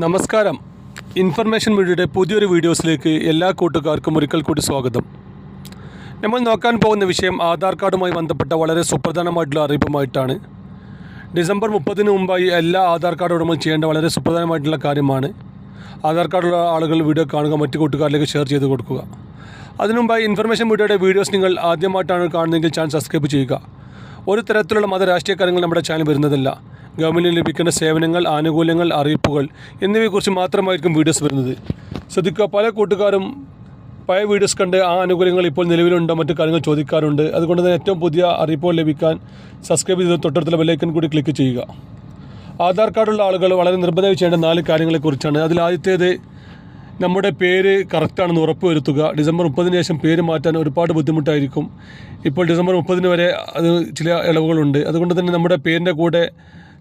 നമസ്കാരം. ഇൻഫർമേഷൻ മീഡിയയുടെ പുതിയൊരു വീഡിയോസിലേക്ക് എല്ലാ കൂട്ടുകാർക്കും ഒരിക്കൽ കൂടി സ്വാഗതം. നമ്മൾ നോക്കാൻ പോകുന്ന വിഷയം ആധാർ കാർഡുമായി ബന്ധപ്പെട്ട വളരെ സുപ്രധാനമായിട്ടുള്ള അറിയിപ്പുമായിട്ടാണ്. ഡിസംബർ മുപ്പതിന് മുമ്പായി എല്ലാ ആധാർ കാർഡ് ഉടമകൾ ചെയ്യേണ്ട വളരെ സുപ്രധാനമായിട്ടുള്ള കാര്യമാണ്. ആധാർ കാർഡുള്ള ആളുകൾ വീഡിയോ കാണുക മറ്റു കൂട്ടുകാരിലേക്ക് ഷെയർ ചെയ്ത് കൊടുക്കുക. അതിനുമുമ്പായി ഇൻഫർമേഷൻ മീഡിയയുടെ വീഡിയോസ് നിങ്ങൾ ആദ്യമായിട്ടാണ് കാണുന്നതെങ്കിൽ ചാനൽ സബ്സ്ക്രൈബ് ചെയ്യുക. ഒരു തരത്തിലുള്ള മത രാഷ്ട്രീയ കാര്യങ്ങൾ നമ്മുടെ ചാനൽ വരുന്നതല്ല. ഗവൺമെന്റിന് ലഭിക്കേണ്ട സേവനങ്ങൾ ആനുകൂല്യങ്ങൾ അറിയിപ്പുകൾ എന്നിവയെക്കുറിച്ച് മാത്രമായിരിക്കും വീഡിയോസ് വരുന്നത്. ശ്രദ്ധിക്കുക പല കൂട്ടുകാരും പഴയ വീഡിയോസ് കണ്ട് ആ ആനുകൂല്യങ്ങൾ ഇപ്പോൾ നിലവിലുണ്ടോ? മറ്റു കാര്യങ്ങൾ ചോദിക്കാറുണ്ട്. അതുകൊണ്ട് തന്നെ ഏറ്റവും പുതിയ അറിയിപ്പുകൾ ലഭിക്കാൻ സബ്സ്ക്രൈബ് ചെയ്ത് തൊട്ടടുത്തുള്ള ബെല്ലൈക്കൻ കൂടി ക്ലിക്ക് ചെയ്യുക. ആധാർ കാർഡുള്ള ആളുകൾ വളരെ നിർബന്ധമായി ചെയ്യേണ്ട നാല് കാര്യങ്ങളെക്കുറിച്ചാണ്. അതിൽ ആദ്യത്തേത് നമ്മുടെ പേര് കറക്റ്റാണെന്ന് ഉറപ്പ് വരുത്തുക ഡിസംബർ മുപ്പതിന് ശേഷം പേര് മാറ്റാൻ ഒരുപാട് ബുദ്ധിമുട്ടായിരിക്കും. ഇപ്പോൾ ഡിസംബർ മുപ്പതിന് വരെ അത് ചില ഇളവുകളുണ്ട്. അതുകൊണ്ട് തന്നെ നമ്മുടെ പേരിന്റെ കൂടെ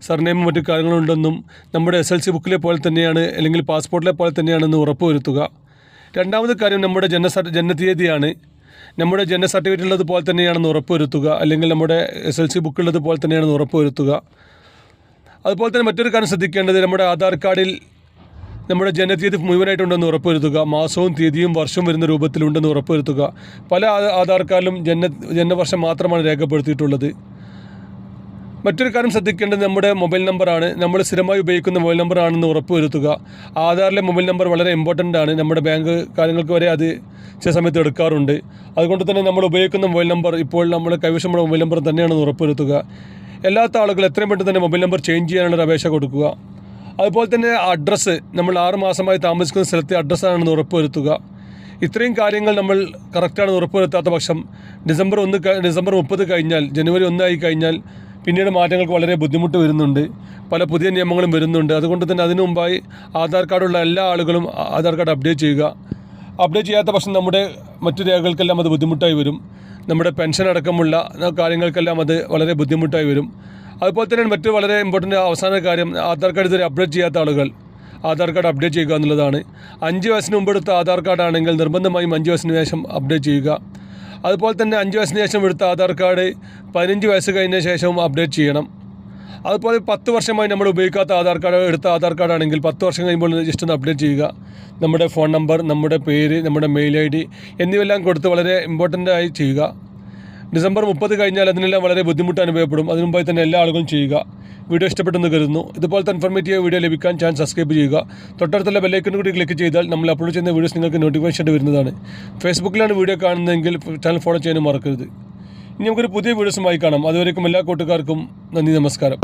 സർനെയിമും മറ്റു കാര്യങ്ങളുണ്ടെന്നും നമ്മുടെ എസ് എൽ സി ബുക്കിലെ പോലെ തന്നെയാണ് അല്ലെങ്കിൽ പാസ്പോർട്ടിലെ പോലെ തന്നെയാണെന്ന് ഉറപ്പ് വരുത്തുക രണ്ടാമത് കാര്യം നമ്മുടെ ജനന ജനനതീയതിയാണ്. നമ്മുടെ ജനന സർട്ടിഫിക്കറ്റ് ഉള്ളത് പോലെ തന്നെയാണെന്ന് ഉറപ്പ് വരുത്തുക അല്ലെങ്കിൽ നമ്മുടെ എസ് എൽ സി ബുക്കുള്ളത് പോലെ തന്നെയാണെന്ന് ഉറപ്പ് വരുത്തുക അതുപോലെ തന്നെ മറ്റൊരു കാര്യം ശ്രദ്ധിക്കേണ്ടത് നമ്മുടെ ആധാർ കാർഡിൽ നമ്മുടെ ജനതീയതി മുഴുവനായിട്ടുണ്ടെന്ന് ഉറപ്പുവരുത്തുക. മാസവും തീയതിയും വർഷം വരുന്ന രൂപത്തിലുണ്ടെന്ന് ഉറപ്പുവരുത്തുക. പല ആധാർ കാർഡിലും ജന ജനവർഷം മാത്രമാണ് രേഖപ്പെടുത്തിയിട്ടുള്ളത്. മറ്റൊരു കാര്യം ശ്രദ്ധിക്കേണ്ടത് നമ്മുടെ മൊബൈൽ നമ്പറാണ്. നമ്മൾ സ്ഥിരമായി ഉപയോഗിക്കുന്ന മൊബൈൽ നമ്പറാണെന്ന് ഉറപ്പുവരുത്തുക. ആധാറിലെ മൊബൈൽ നമ്പർ വളരെ ഇമ്പോർട്ടന്റ് ആണ്. നമ്മുടെ ബാങ്ക് കാര്യങ്ങൾക്ക് വരെ അത് ചില സമയത്ത് എടുക്കാറുണ്ട്. അതുകൊണ്ട് തന്നെ നമ്മൾ ഉപയോഗിക്കുന്ന മൊബൈൽ നമ്പർ ഇപ്പോൾ നമ്മൾ കൈവശമുള്ള മൊബൈൽ നമ്പർ തന്നെയാണെന്ന് ഉറപ്പുവരുത്തുക. എല്ലാത്ത ആളുകൾ എത്രയും പെട്ടെന്ന് തന്നെ മൊബൈൽ നമ്പർ ചേഞ്ച് ചെയ്യാനുള്ള അപേക്ഷ കൊടുക്കുക. അതുപോലെ തന്നെ അഡ്രസ്സ് നമ്മൾ ആറ് മാസമായി താമസിക്കുന്ന സ്ഥലത്തെ അഡ്രസ്സാണെന്ന് ഉറപ്പുവരുത്തുക. ഇത്രയും കാര്യങ്ങൾ നമ്മൾ കറക്റ്റാണെന്ന് ഉറപ്പുവരുത്താത്ത പക്ഷം ഡിസംബർ ഒന്ന് ഡിസംബർ മുപ്പത് കഴിഞ്ഞാൽ ജനുവരി ഒന്നായി കഴിഞ്ഞാൽ പിന്നീട് മാറ്റങ്ങൾക്ക് വളരെ ബുദ്ധിമുട്ട് വരുന്നുണ്ട്. പല പുതിയ നിയമങ്ങളും വരുന്നുണ്ട്. അതുകൊണ്ട് തന്നെ അതിനു മുമ്പായി ആധാർ കാർഡുള്ള എല്ലാ ആളുകളും ആധാർ കാർഡ് അപ്ഡേറ്റ് ചെയ്യുക. അപ്ഡേറ്റ് ചെയ്യാത്ത പക്ഷം നമ്മുടെ മറ്റു രേഖകൾക്കെല്ലാം അത് ബുദ്ധിമുട്ടായി വരും. നമ്മുടെ പെൻഷൻ അടക്കമുള്ള കാര്യങ്ങൾക്കെല്ലാം അത് വളരെ ബുദ്ധിമുട്ടായി വരും. അതുപോലെ തന്നെ മറ്റു വളരെ ഇമ്പോർട്ടന്റ് അവസാന കാര്യം ആധാർ കാർഡ് ഇതുവരെ അപ്ഡേറ്റ് ചെയ്യാത്ത ആളുകൾ. ആധാർ കാർഡ് അപ്ഡേറ്റ് ചെയ്യുക എന്നുള്ളതാണ്. അഞ്ച് വയസ്സിന് മുമ്പ് എടുത്ത ആധാർ കാർഡാണെങ്കിൽ നിർബന്ധമായും അഞ്ച് വയസ്സിന് ശേഷം അപ്ഡേറ്റ് ചെയ്യുക. അതുപോലെ തന്നെ അഞ്ച് വയസ്സിന് ശേഷം എടുത്ത ആധാർ കാർഡ് പതിനഞ്ച് വയസ്സ് കഴിഞ്ഞ ശേഷവും അപ്ഡേറ്റ് ചെയ്യണം. അതുപോലെ പത്ത് വർഷമായി നമ്മൾ ഉപയോഗിക്കാത്ത ആധാർ കാർഡ് എടുത്ത ആധാർ കാർഡാണെങ്കിൽ പത്ത് വർഷം കഴിയുമ്പോൾ ജസ്റ്റ് ഒന്ന് അപ്ഡേറ്റ് ചെയ്യുക. നമ്മുടെ ഫോൺ നമ്പർ നമ്മുടെ പേര് നമ്മുടെ മെയിൽ ഐ ഡി എന്നിവയെല്ലാം കൊടുത്ത് വളരെ ഇമ്പോർട്ടന്റ് ആയി ചെയ്യുക. ഡിസംബർ മുപ്പത് കഴിഞ്ഞാൽ അതിനെല്ലാം വളരെ ബുദ്ധിമുട്ട് അനുഭവപ്പെടും. അതിനു മുമ്പായി തന്നെ എല്ലാ ആളുകളും ചെയ്യുക. വീഡിയോ ഇഷ്ടപ്പെട്ടെന്ന് കരുതുന്നു. ഇതുപോലത്തെ ഇൻഫോർമേറ്റീവ് വീഡിയോ ലഭിക്കാൻ ചാനൽ സബ്സ്ക്രൈബ് ചെയ്യുക. തൊട്ടടുത്തുള്ള ബെല്ലൈക്കൺ കൂടി ക്ലിക്ക് ചെയ്താൽ നമ്മൾ അപ്ലോഡ് ചെയ്യുന്ന വീഡിയോസ് നിങ്ങൾക്ക് നോട്ടിഫിക്കേഷൻ വരുന്നതാണ്. ഫേസ്ബുക്കിലാണ് വീഡിയോ കാണുന്നതെങ്കിൽ ചാനൽ ഫോളോ ചെയ്യാനും മറക്കരുത്. ഇനി നമുക്കൊരു പുതിയ വീഡിയോസുമായി കാണാം. അതുവരേക്കും എല്ലാ കൂട്ടുകാർക്കും നന്ദി നമസ്കാരം.